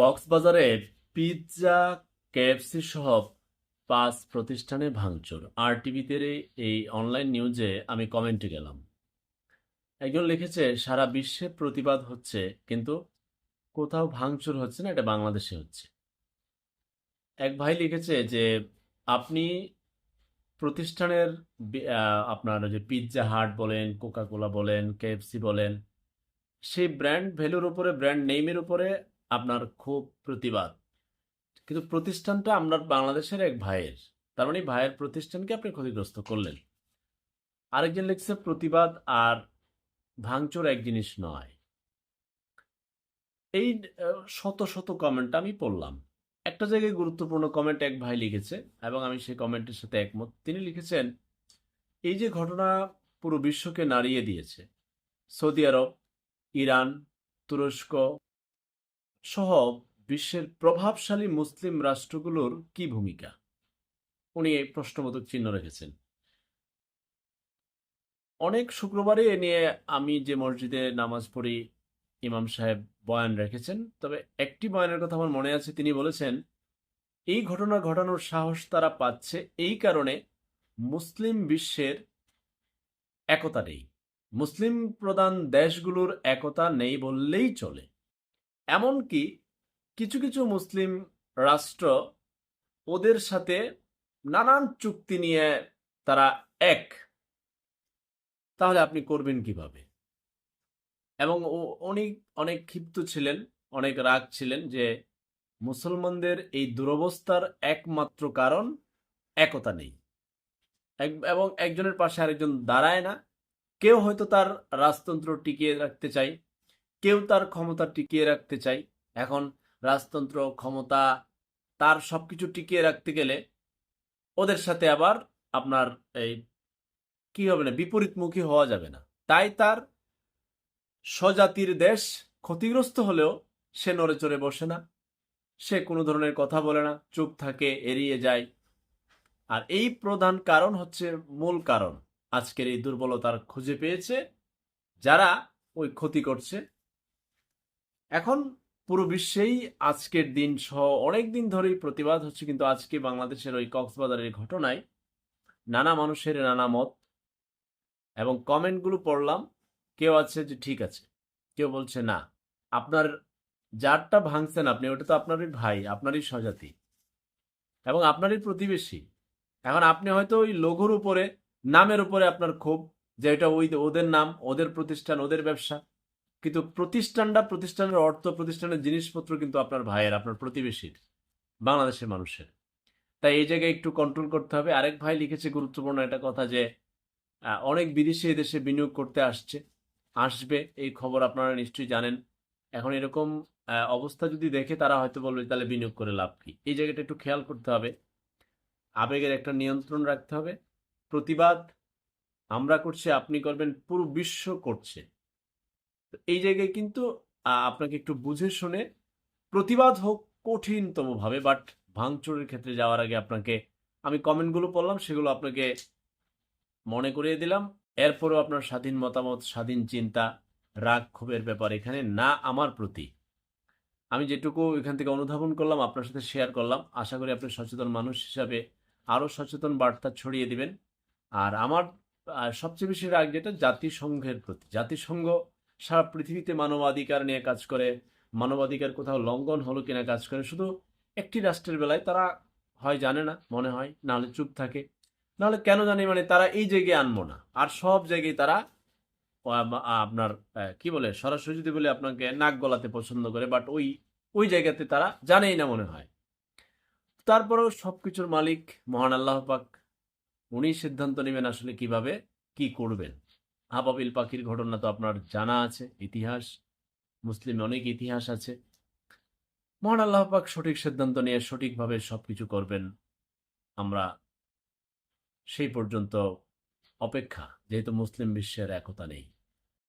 কক্সবাজারে pizza, KFC সহ পাঁচ প্রতিষ্ঠানে ভাঙচুর। আর টিভিতে এই অনলাইন নিউজে আমি কমেন্টে গেলাম। একজন লিখেছে, সারা বিশ্বে প্রতিবাদ হচ্ছে, কিন্তু কোথাও ভাঙচুর হচ্ছে না, এটা বাংলাদেশে হচ্ছে। এক ভাই লিখেছে যে, আপনি প্রতিষ্ঠানের আপনার যে পিৎজা হাট বলেন কোকা কোলা বলেন, কেএফসি বলেন, সেই ব্র্যান্ড ভ্যালুর উপরে, ব্র্যান্ড নেইমের উপরে আপনার খুব প্রতিবাদ। কিন্তু প্রতিষ্ঠানটা আপনার বাংলাদেশের এক ভাইয়ের। তার মানে ভাইয়ের প্রতিষ্ঠানকে আপনি ক্ষতিগ্রস্ত করলেন। আরেকজন লিখছে, প্রতিবাদ আর ভাঙচুর এক জিনিস নয়। এই শত শত কমেন্ট আমি পড়লাম। একটা জায়গায় গুরুত্বপূর্ণ কমেন্ট এক ভাই লিখেছে এবং আমি সেই কমেন্টের সাথে একমত। তিনি লিখেছেন, এই যে ঘটনা পুরো বিশ্বকে নাড়িয়ে দিয়েছে। সৌদি আরব, ইরান, তুরস্ক সহ বিশ্বের প্রভাবশালী মুসলিম রাষ্ট্রগুলোর কি ভূমিকা? উনি এই প্রশ্নবোধক চিহ্ন রেখেছেন। অনেক শুক্রবারে এ নিয়ে আমি যে মসজিদে নামাজ পড়ি, ইমাম সাহেব বয়ান রেখেছেন। তবে একটি বয়ানের কথা আমার মনে আছে, তিনি বলেছেন, এই ঘটনা ঘটানোর সাহস তারা পাচ্ছে এই কারণে মুসলিম বিশ্বের একতা নেই। মুসলিম প্রধান দেশগুলোর একতা নেই বললেই চলে। এমনকি কিছু কিছু মুসলিম রাষ্ট্র ওদের সাথে নানান চুক্তি নিয়ে তারা এক। তাহলে আপনি করবেন কীভাবে? এবং উনি অনেক ক্ষিপ্ত ছিলেন, অনেক রাগ ছিলেন যে মুসলমানদের এই দুরবস্থার একমাত্র কারণ একতা নেই। এবং একজনের পাশে আরেকজন দাঁড়ায় না। কেউ হয়তো তার রাজতন্ত্র টিকিয়ে রাখতে চাই কেউ তার ক্ষমতা টিকিয়ে রাখতে চাই। এখন রাজতন্ত্র, ক্ষমতা, তার সবকিছু টিকিয়ে রাখতে গেলে ওদের সাথে আবার আপনার এই কি হবে না, বিপরীতমুখী হওয়া যাবে না। তাই তার স্বজাতির দেশ ক্ষতিগ্রস্ত হলেও সে নড়ে চড়ে বসে না। সে কোনো ধরনের কথা বলে না, চুপ থাকে, এড়িয়ে যায়। আর এই প্রধান কারণ হচ্ছে মূল কারণ। আজকের এই দুর্বলতার খুঁজে পেয়েছে যারা ওই ক্ষতি করছে। এখন পুরো বিশ্বেই আজকের দিন সহ অনেক দিন ধরেই প্রতিবাদ হচ্ছে কিন্তু আজকে বাংলাদেশের ওই কক্সবাজারের ঘটনায়। নানা মানুষের নানা মত এবং কমেন্টগুলো পড়লাম, কেউ আছে যে ঠিক আছে, কেউ বলছে না। আপনার যারটা ভাঙছেন আপনি, ওটা তো আপনারই ভাই, আপনারই স্বজাতি এবং আপনারই প্রতিবেশী। এখন আপনি হয়তো ওই লঘুর উপরে, নামের উপরে আপনার ক্ষোভ যে এটা ওই ওদের নাম, ওদের প্রতিষ্ঠান, ওদের ব্যবসা। কিন্তু প্রতিষ্ঠানটা প্রতিষ্ঠানের অর্থ, প্রতিষ্ঠানের জিনিসপত্র কিন্তু আপনার ভাইয়ের, আপনার প্রতিবেশীর, বাংলাদেশের মানুষের। তাই এই জায়গায় একটু কন্ট্রোল করতে হবে। আরেক ভাই লিখেছে গুরুত্বপূর্ণ একটা কথা যে অনেক বিদেশি দেশে বিনিয়োগ করতে আসছে, আসবে, এই খবর আপনারা নিশ্চয়ই জানেন। এখন এরকম অবস্থা যদি দেখে তারা হয়তো বলবে, তাহলে বিনিয়োগ করে লাভ কি? এই জায়গাটা একটু খেয়াল করতে হবে। আবেগের একটা নিয়ন্ত্রণ রাখতে হবে। প্রতিবাদ আমরা করছি, আপনি করবেন, পুরো বিশ্ব করছে। এই জায়গায় কিন্তু আপনাকে একটু বুঝে শুনে প্রতিবাদ হোক কঠিনতম ভাবে বাট ভাঙচুরের ক্ষেত্রে যাওয়ার আগে আপনাকে, আমি কমেন্টগুলো পড়লাম, সেগুলো আপনাকে মনে করিয়ে দিলাম। এরপরেও আপনার স্বাধীন মতামত, স্বাধীন চিন্তা, রাগ ক্ষোভের ব্যাপার এখানে না আমার প্রতি। আমি যেটুকু এখান থেকে অনুধাবন করলাম, আপনার সাথে শেয়ার করলাম। আশা করি আপনি সচেতন মানুষ হিসাবে আরও সচেতন বার্তা ছড়িয়ে দিবেন। আর আমার সবচেয়ে বেশি রাগ যেটা জাতিসংঘের প্রতি। জাতিসংঘ সারা পৃথিবীতে মানবাধিকার নিয়ে কাজ করে, মানবাধিকার কোথাও লঙ্ঘন হলো কিনা কাজ করে, শুধু একটি রাষ্ট্রের বেলায় তারা হয় জানে না, মনে হয়, নাহলে চুপ থাকে। নাহলে কেন জানি মানে তারা এই জায়গায় আনব না। আর সব জায়গায় তারা আপনার কি বলে, সরাসরি যদি বলে আপনাকে, নাক গলাতে পছন্দ করে বাট ওই ওই জায়গাতে তারা জানেই না মনে হয়। তারপরেও সব কিছুর মালিক মহান আল্লাহ পাক, উনি সিদ্ধান্ত নেবেন আসলে কীভাবে, কি করবেন। হাবাবিল পাখির ঘটনা তো আপনার জানা আছে, ইতিহাস, মুসলিম অনেক ইতিহাস আছে। মহান আল্লাহ পাক সঠিক সিদ্ধান্ত নিয়ে সঠিকভাবে সব কিছু করবেন। আমরা সেই পর্যন্ত অপেক্ষা, যেহেতু মুসলিম বিশ্বের একতা নেই।